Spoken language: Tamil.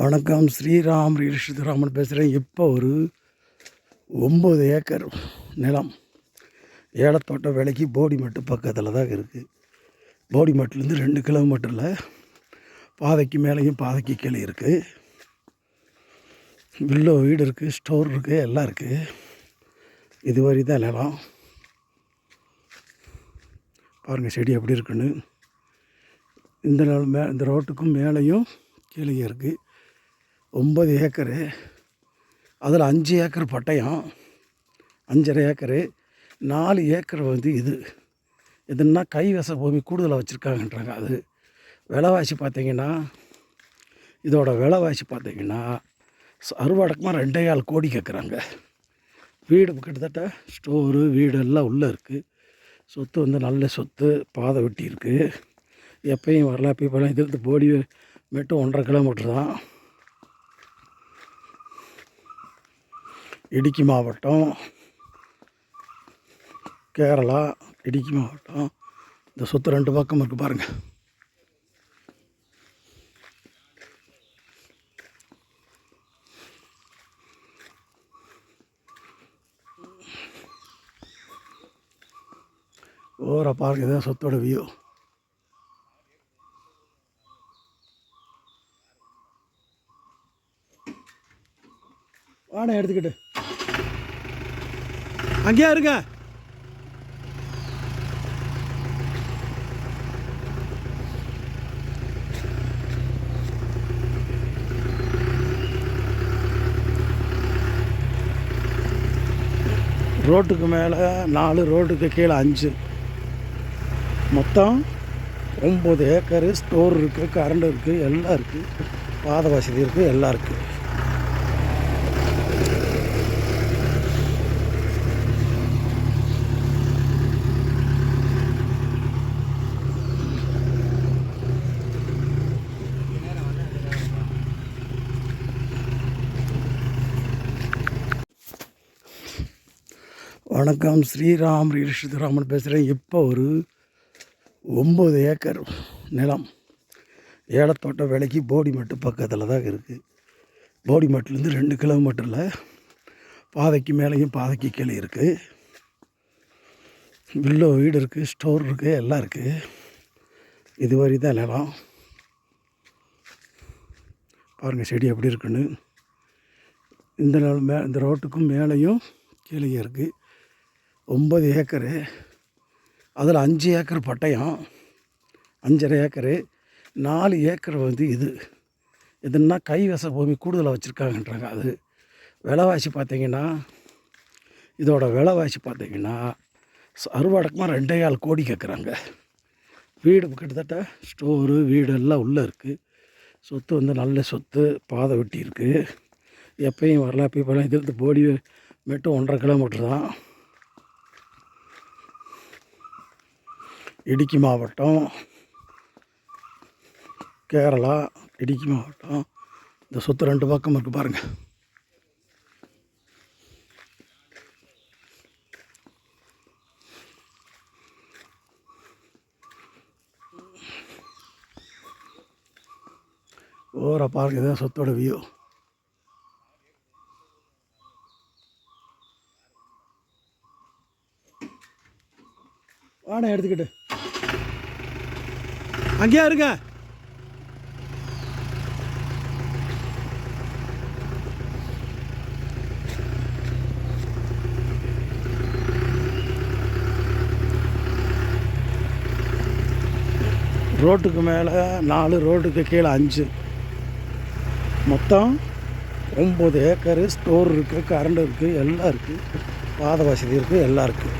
வணக்கம். ஸ்ரீராம் ரியல் பேசுகிறேன் இப்போ ஒரு ஒம்பது ஏக்கர் நிலம். ஏலத்தோட்ட விலைக்கு போடிமட்டு பக்கத்தில் தான் இருக்குது போடிமட்டிலேருந்து ரெண்டு கிலோமீட்டரில் பாதைக்கு மேலேயும் பாதைக்கு கீழே இருக்குது வில்லோ வீடு இருக்குது ஸ்டோர் இருக்குது எல்லாம் இருக்குது இது வரை தான் நிலம். பாருங்கள் செடி எப்படி இருக்குன்னு. இந்த நிலம் மே இந்த ரோட்டுக்கும் மேலேயும் கீழே இருக்குது ஒம்பது ஏக்கரு. அதில் அஞ்சு ஏக்கர் பட்டயம் அஞ்சரை ஏக்கரு. நாலு ஏக்கர் வந்து இது. இதுன்னா கைவச பூமி கூடுதலாக வச்சுருக்காங்கன்றாங்க அது. விலைவாசி பார்த்தீங்கன்னா இதோட விலைவாசி பார்த்தீங்கன்னா அறுவடக்கமாக ரெண்டே கால் கோடி கேட்குறாங்க. வீடு கிட்டத்தட்ட ஸ்டோரு வீடு எல்லாம் உள்ளே இருக்குது சொத்து வந்து நல்ல சொத்து பாதை வெட்டி இருக்குது எப்பயும் வரலாம் இப்போ இப்போலாம் இதுலேருந்து போடி மட்டும் ஒன்றரை கிலோமீட்டர் தான். இடுக்கி மாவட்டம். கேரளா இடுக்கி மாவட்டம். இந்த சொத்து ரெண்டு பக்கம் இருக்குது பாருங்கள் ஓர பாருங்க இதான் சொத்தோட வியூ வாடகை எடுத்துக்கிட்டு. அங்கேயா இருங்க. ரோட்டுக்கு மேலே நாலு ரோட்டுக்கு கீழே அஞ்சு. மொத்தம் ஒம்பது ஏக்கரு ஸ்டோர் இருக்குது கரண்ட் இருக்குது எல்லாம் இருக்குது பாத வசதி இருக்குது எல்லாம் இருக்குது வணக்கம். ஸ்ரீராம் ரியல் பேசுகிறேன் இப்போ ஒரு ஒம்பது ஏக்கர் நிலம். ஏலத்தோட்ட விலைக்கு போடிமட்டு பக்கத்தில் தான் இருக்குது போடிமட்டிலேருந்து ரெண்டு கிலோமீட்டரில் பாதைக்கு மேலேயும் பாதைக்கு கீழே இருக்குது வில்லோ வீடு இருக்குது ஸ்டோர் இருக்குது எல்லாம் இருக்குது இதுவரை தான் நிலம். பாருங்கள் செடி எப்படி இருக்குன்னு. இந்த நிலம் மே இந்த ரோட்டுக்கும் மேலேயும் கீழே இருக்குது ஒம்பது ஏக்கரு அதில் அஞ்சு ஏக்கர் பட்டயம் அஞ்சரை ஏக்கரு நாலு ஏக்கர் வந்து இது. இதுன்னா கைவச பூமி கூடுதலாக வச்சுருக்காங்கன்றாங்க அது. விலைவாசி பார்த்தீங்கன்னா இதோட விலைவாசி பார்த்தீங்கன்னா அறுவடக்குமா அறுவடக்கமாக ரெண்டே ஆள் கோடி கேட்குறாங்க வீடு கிட்டத்தட்ட ஸ்டோரு வீடு எல்லாம் உள்ளே இருக்குது சொத்து வந்து நல்ல சொத்து பாதை வெட்டி இருக்குது எப்பயும் வரலாம் இப்போ இப்போலாம் போடி மெட்டும் ஒன்றரை கிலோமீட்டர் தான். இடுக்கி மாவட்டம் கேரளா இடுக்கி மாவட்டம். இந்த சொத்து ரெண்டு பக்கம் இருக்குது பாருங்கள் ஓர பார்க்க தான் சொத்தோட வியூ வாடகை எடுத்துக்கிட்டு. அங்கேயா இருங்க. ரோட்டுக்கு மேலே நாலு ரோட்டுக்கு கீழே அஞ்சு. மொத்தம் ஒம்பது ஏக்கரு ஸ்டோர் இருக்குது கரண்ட் இருக்குது எல்லாம் இருக்குது பாத வசதி இருக்குது எல்லாம் இருக்குது